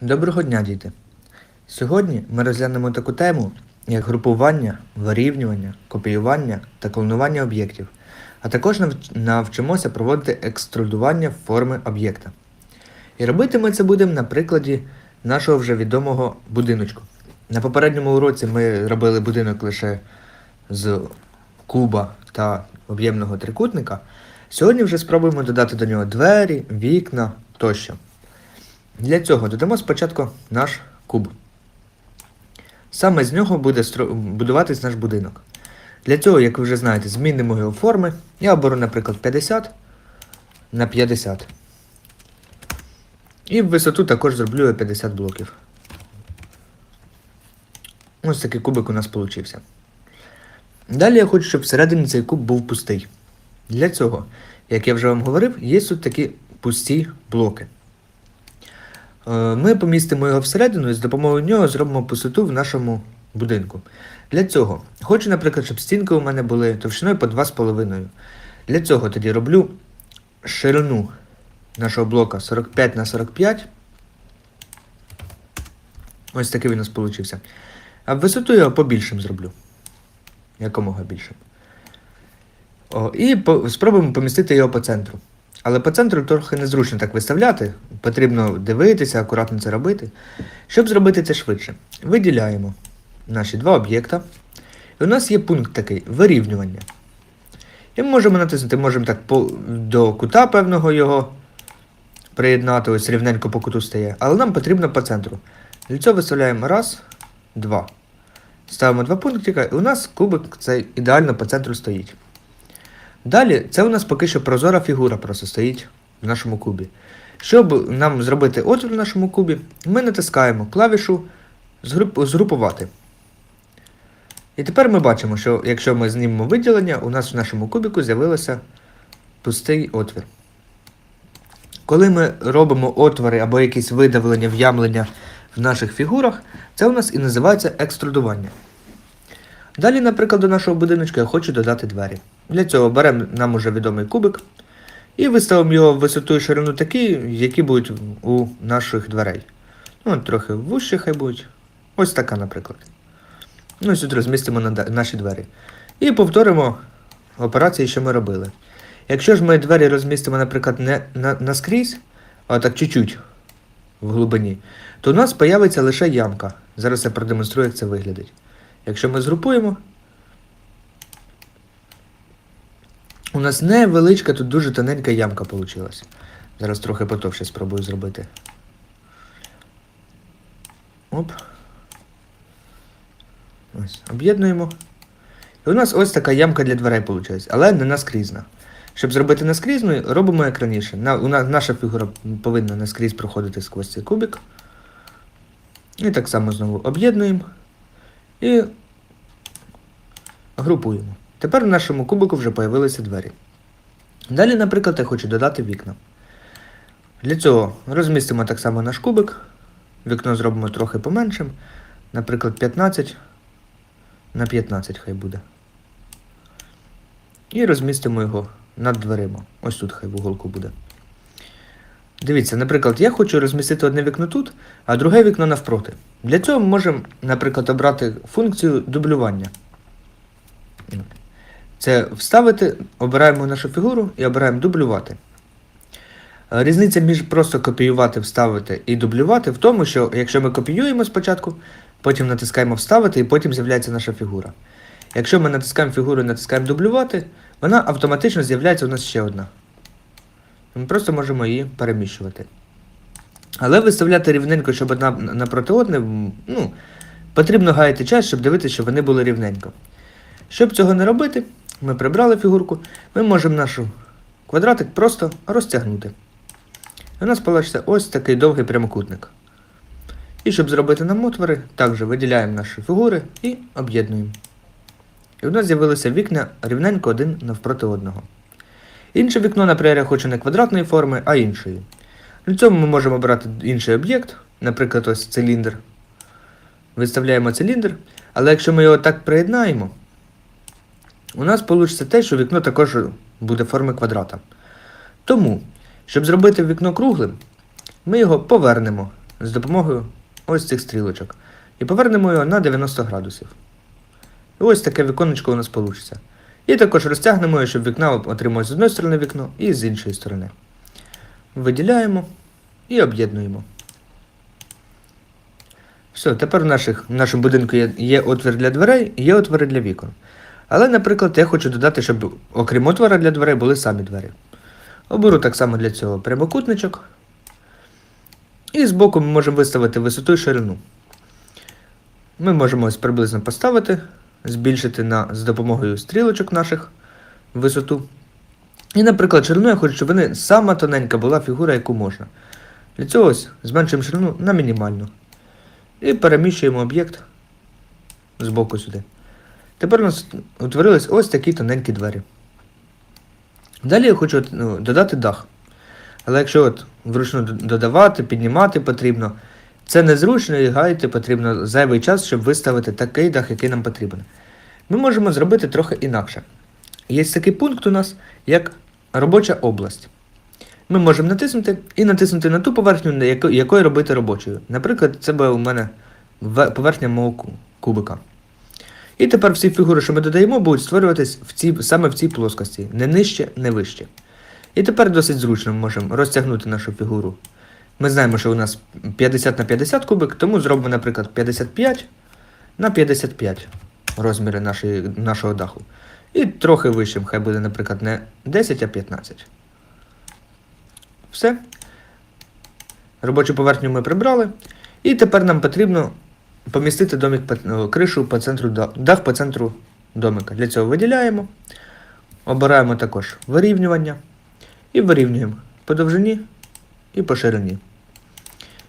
Доброго дня, діти! Сьогодні ми розглянемо таку тему, як групування, вирівнювання, копіювання та клонування об'єктів, а також навчимося проводити екструдування форми об'єкта. І робити ми це будемо на прикладі нашого вже відомого будиночку. На попередньому уроці ми робили будинок лише з куба та об'ємного трикутника. Сьогодні вже спробуємо додати до нього двері, вікна тощо. Для цього додамо спочатку наш куб. Саме з нього буде будуватись наш будинок. Для цього, як ви вже знаєте, змінимо його форми. Я оберу, наприклад, 50 на 50. І в висоту також зроблю я 50 блоків. Ось такий кубик у нас получився. Далі я хочу, щоб всередині цей куб був пустий. Для цього, як я вже вам говорив, є тут такі пусті блоки. Е, Ми помістимо його всередину і з допомогою нього зробимо пустоту в нашому будинку. Для цього хочу, наприклад, щоб стінки у мене були товщиною по 2,5. Для цього тоді роблю ширину нашого блока 45 на 45. Ось такий він у нас получився. А висоту його побільшим зроблю. Якомога більшим. О, і по, спробуємо помістити його по центру. Але по центру трохи незручно так виставляти. Потрібно дивитися, акуратно це робити. Щоб зробити це швидше, виділяємо наші два об'єкта. І у нас є пункт такий вирівнювання. І ми можемо натиснути, можемо так по, до кута певного його приєднати, ось рівненько по куту стає. Але нам потрібно по центру. Для цього виставляємо раз, два. Ставимо два пунктика, і у нас кубик цей ідеально по центру стоїть. Далі, це у нас поки що прозора фігура просто стоїть в нашому кубі. Щоб нам зробити отвір в нашому кубі, ми натискаємо клавішу згрупувати. І тепер ми бачимо, що якщо ми знімемо виділення, у нас в нашому кубіку з'явився пустий отвір. Коли ми робимо отвори або якісь видавлення, в'ямлення в наших фігурах, це у нас і називається екструдування. Далі, наприклад, до нашого будиночка я хочу додати двері. Для цього беремо нам уже відомий кубик і виставимо його в висоту і ширину такі, які будуть у наших дверей. Ну, трохи вужче хай будуть. Ось така, наприклад. Ну і сюди розмістимо на наші двері. І повторимо операції, що ми робили. Якщо ж ми двері розмістимо, наприклад, не на, наскрізь, а так чуть-чуть в глибині, то у нас появиться лише ямка. Зараз я продемонструю, як це виглядить. Якщо ми згрупуємо, у нас невеличка, тут дуже тоненька ямка вийшла. Зараз трохи потовще спробую зробити. Оп. Ось, об'єднуємо. І у нас ось така ямка для дверей виходить, але не наскрізна. Щоб зробити наскрізну, робимо як раніше. На, у нас, наша фігура повинна наскрізь проходити сквозь цей кубик. І так само знову об'єднуємо і групуємо. Тепер в нашому кубику вже появилися двері. Далі, наприклад, я хочу додати вікна. Для цього розмістимо так само наш кубик. Вікно зробимо трохи поменшим. Наприклад, 15 на 15 хай буде. І розмістимо його над дверима. Ось тут хай в уголку буде. Дивіться, наприклад, я хочу розмістити одне вікно тут, а друге вікно навпроти. Для цього ми можемо, наприклад, обрати функцію дублювання. Це вставити, обираємо нашу фігуру і обираємо дублювати. Е, Різниця між просто копіювати, вставити і дублювати в тому, що якщо ми копіюємо спочатку, потім натискаємо вставити і потім з'являється наша фігура. Якщо ми натискаємо фігуру і натискаємо дублювати, вона автоматично з'являється у нас ще одна. Ми просто можемо її переміщувати. Але виставляти рівненько, щоб одна напроти одне, ну, потрібно гаяти час, щоб дивитися, щоб вони були рівненько. Щоб цього не робити, ми прибрали фігурку, ми можемо наш квадратик просто розтягнути. І у нас вийде ось такий довгий прямокутник. І щоб зробити нам отвори, також виділяємо наші фігури і об'єднуємо. І у нас з'явилися вікна рівненько один навпроти одного. Інше вікно, я хочу не квадратної форми, а іншої. Для цього ми можемо обрати інший об'єкт, наприклад, ось циліндр. Виставляємо циліндр, але якщо ми його так приєднаємо, у нас вийде те, що вікно також буде форми квадрата. Тому, щоб зробити вікно круглим, ми його повернемо з допомогою ось цих стрілочок. І повернемо його на 90 градусів. І ось таке віконечко у нас вийде. І також розтягнемо щоб вікна отрималось з одної сторони вікно і з іншої сторони. Виділяємо і об'єднуємо. Все, тепер в, наших, в нашому будинку є, є отвір для дверей і є отвори для вікон. Але, наприклад, я хочу додати, щоб окрім отвора для дверей були самі двері. Оберу так само для цього прямокутничок. І збоку ми можемо виставити висоту і ширину. Ми можемо ось приблизно поставити, збільшити на, з допомогою стрілочок наших висоту. І, наприклад, ширину я хочу, щоб вони сама тоненька була фігура, яку можна. Для цього ось зменшуємо ширину на мінімальну. І переміщуємо об'єкт з боку сюди. Тепер у нас утворились ось такі тоненькі двері. Далі я хочу ну, додати дах. Але якщо от вручну додавати, піднімати потрібно, це незручно і гаяти потрібно зайвий час, щоб виставити такий дах, який нам потрібен. Ми можемо зробити трохи інакше. Є такий пункт у нас, як робоча область. Ми можемо натиснути і натиснути на ту поверхню, якою робити робочою. Наприклад, це буде у мене поверхня мого кубика. І тепер всі фігури, що ми додаємо, будуть створюватись в цій, саме в цій плоскості, не нижче, не вище. І тепер досить зручно ми можемо розтягнути нашу фігуру. Ми знаємо, що у нас 50 на 50 кубик, тому зробимо, наприклад, 55 на 55 розміри нашої, нашого даху. І трохи вищим, хай буде, наприклад, не 10, а 15. Все. Робочу поверхню ми прибрали. І тепер нам потрібно помістити домик ну, кришу по центру дах по центру домика. Для цього виділяємо. Обираємо також вирівнювання. І вирівнюємо по довжині і по ширині.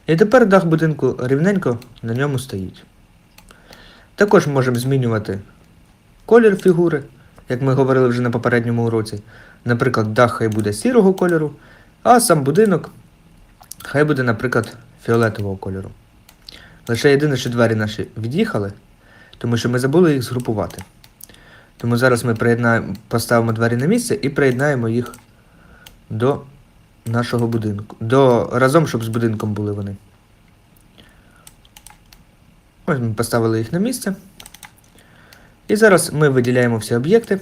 І тепер дах будинку рівненько на ньому стоїть. Також можемо змінювати колір фігури, як ми говорили вже на попередньому уроці. Наприклад, дах хай буде сірого кольору, а сам будинок хай буде, наприклад, фіолетового кольору. Лише єдине, що двері наші від'їхали, тому що ми забули їх згрупувати. Тому зараз ми поставимо двері на місце і приєднаємо їх до нашого будинку. До, разом, щоб з будинком були вони. Ось ми поставили їх на місце. І зараз ми виділяємо всі об'єкти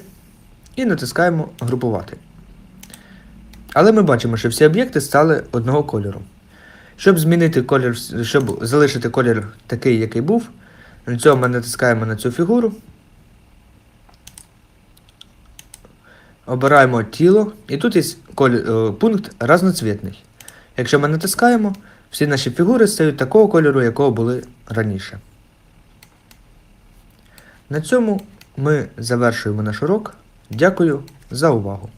і натискаємо групувати. Але ми бачимо, що всі об'єкти стали одного кольору. Щоб змінити колір, щоб залишити колір такий, який був, для цього ми натискаємо на цю фігуру. Обираємо тіло, і тут є е, пункт разноцвітний. Якщо ми натискаємо, всі наші фігури стають такого кольору, якого були раніше. На цьому ми завершуємо наш урок. Дякую за увагу.